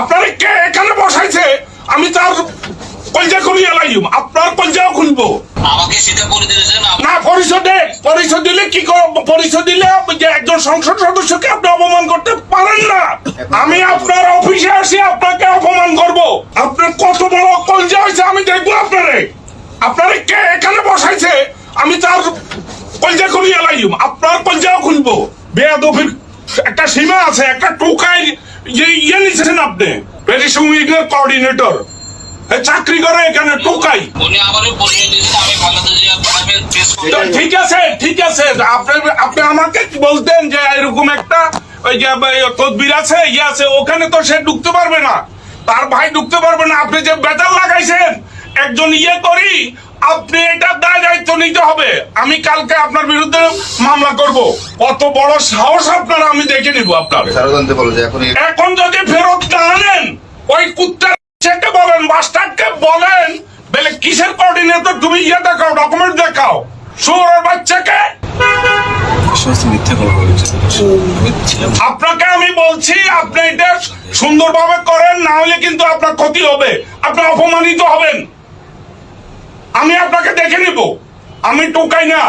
আপনারা কে এখানে বসাইছে? আমি তার কলজা খুলিয়ে লাইম। আপনার কলজাও খুলবো। আমাকে সেটা করে দিয়েছেন না পরিষদে পরিষদ দিলে কি পরিষদ দিলে যে একজন সংসদ সদস্যকে আপনি অপমান করতে পারেন না। আমি আপনার অফিসে আসি আপনাকে অপমান করব। আপনার কত বড় কলজা হয়েছে আমি দেখব আপনারে। আপনারা কে এখানে বসাইছে? আমি তার কলজা খুলিয়ে লাইম। আপনার কলজাও খুলবো। বেয়াদফির একটা সীমা আছে একটা টোকাই যে ইয়ে নিচ্ছেন আপনি? পেরিস উইংয়ের কোঅর্ডিনেটর চাকরি করে এখানে টোকাই। দিয়েছেন ঠিক আছে ঠিক আছে। আপনি আপনি আমাকে বলতেন যে এরকম একটা ওই যে তদবির আছে ইয়ে আছে ওখানে তো সে ঢুকতে পারবে না। তার ভাই ঢুকতে পারবে না। আপনি যে বেতাল লাগাইছেন একজন ইয়ে করি আপনি এটা দায় দায়িত্ব নিতে হবে। আমি কালকে আপনার বিরুদ্ধে মামলা করব। কত বড় সাহস আপনার আমি দেখে নিব আপনার এখন যদি ফেরত না আনেন ওই কুত্তার ছেকে বলেন মাস্টারকে বলেন বলে কিসের কোঅর্ডিনেটর তুমি ইয়ে দেখাও ডকুমেন্ট দেখাও। শুয়োরের বাচ্চাকে। আপনাকে আমি বলছি আপনি এটা সুন্দরভাবে করেন না হলে কিন্তু আপনার ক্ষতি হবে। আপনি অপমানিত হবেন। আমি আপনাকে দেখে নিব। আমি টোকাই না।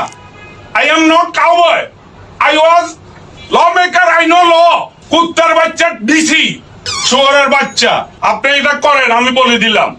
I am not cowboy I was lawmaker I know law কুত্তার বাচ্চা ডিসি শুয়ারের বাচ্চা। আপনি এটা করেন, আমি বলে দিলাম।